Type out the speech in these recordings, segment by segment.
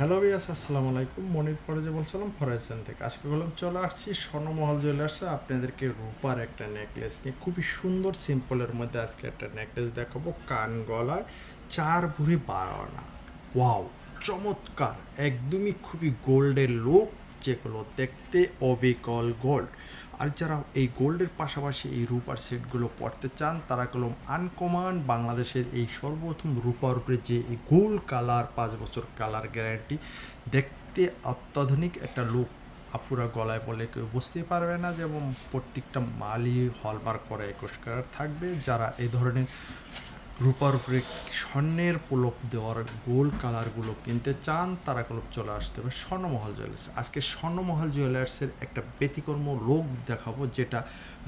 Hello বিয়াস আসসালামু আলাইকুম। মনির ফরেজে বলছিলাম ফরাইসেন থেকে। আজকে বললাম, চলে আসছি স্বর্ণমহল জুয়েলার্সে আপনাদেরকে রূপার একটা নেকলেস নিয়ে, খুবই সুন্দর সিম্পলের মধ্যে আজকে একটা নেকলেস দেখাবো। কান, গলায় চার ভুড়ি বারো ওয়াও চমৎকার! একদমই খুবই গোল্ডের লুক যেগুলো দেখতে অবিকল গোল্ড আর যারা এই গোল্ডের পাশাপাশি এই রূপার সেটগুলো পড়তে চান, তারা কলম আনকমান বাংলাদেশের এই সর্বপ্রথম রূপার উপরে যে এই গোল কালার পাঁচ বছর কালার গ্যারান্টি দেখতে অত্যাধুনিক একটা লুক আফুরা গলায় বলে কেউ বুঝতেই পারবে না যে এবং প্রত্যেকটা মালই হলমার্ক করা একুশ কালার থাকবে। যারা এই ধরনের রূপার উপরে স্বর্ণের পোলক দেওয়ার গোল কালারগুলো কিনতে চান তারা কলপ চলে আসতে হবে স্বর্ণমহল জুয়েলার্স। আজকে স্বর্ণমহল জুয়েলার্সের একটা ব্যতিকর্ম লোক দেখাবো, যেটা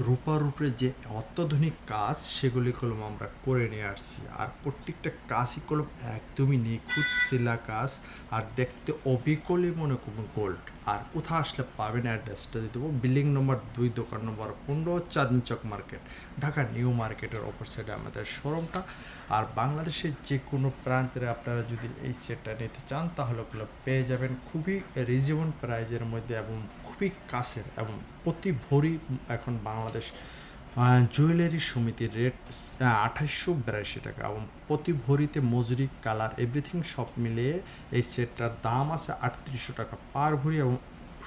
রূপার উপরে যে অত্যাধুনিক কাজ, সেগুলি কলম আমরা করে নিয়ে আসছি। আর প্রত্যেকটা কাজই কলম একদমই নিখুঁত শিলা কাজ, আর দেখতে অবিকলই মনে করুন গোল্ড আর কোথাও আসলে পাবেন অ্যাড্রেসটা দিয়ে দেবো, বিল্ডিং নম্বর দুই, দোকান নম্বর পনেরো, চাঁদনি চক মার্কেট ঢাকা নিউ মার্কেটের অপর সাইডে আমাদের শোরুমটা আর বাংলাদেশের যে কোনো প্রান্তের আপনারা যদি এই সেটটা নিতে চান, তাহলে ওগুলো পেয়ে যাবেন খুবই রিজনেবল প্রাইজের মধ্যে এবং খুবই কাছের এবং প্রতি ভরি এখন বাংলাদেশ জুয়েলারি সমিতির রেট আঠাশশো বিরাশি টাকা এবং প্রতি ভরিতে মজুরি কালার এভরিথিং সব মিলিয়ে এই সেটটার দাম আছে আটত্রিশশো টাকা পার ভরি এবং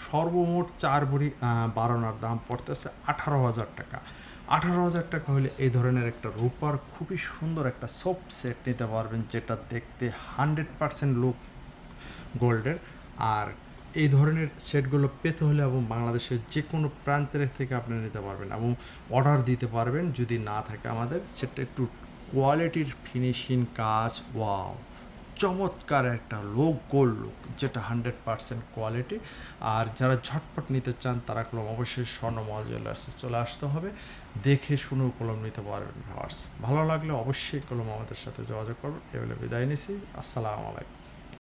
সর্বমোট চার ভরি বারোনার দাম পড়তেছে আঠারো হাজার টাকা। আঠারো হাজার টাকা হলে এই ধরনের একটা রূপার খুবই সুন্দর একটা সফট সেট নিতে পারবেন, যেটা দেখতে হান্ড্রেড পারসেন্ট লুক গোল্ডের আর এই ধরনের সেটগুলো পেতে হলে এবং বাংলাদেশের যে কোনো প্রান্তের থেকে আপনি নিতে পারবেন এবং অর্ডার দিতে পারবেন, যদি না থাকে আমাদের, সেটা একটু কোয়ালিটির ফিনিশিং কাজ ওয়াও চমৎকার একটা লোক, গোল লুক, যেটা হান্ড্রেড পারসেন্ট কোয়ালিটি। আর যারা ঝটপট নিতে চান, তারা কলম অবশ্যই স্বর্ণমল জুয়েলার্সে চলে আসতে হবে। দেখে শুনেও কলম নিতে পারবেন ভালো লাগলে অবশ্যই কলম আমাদের সাথে যোগাযোগ করবেন এবেলে বিদায় নিছি। আসসালামু আলাইকুম।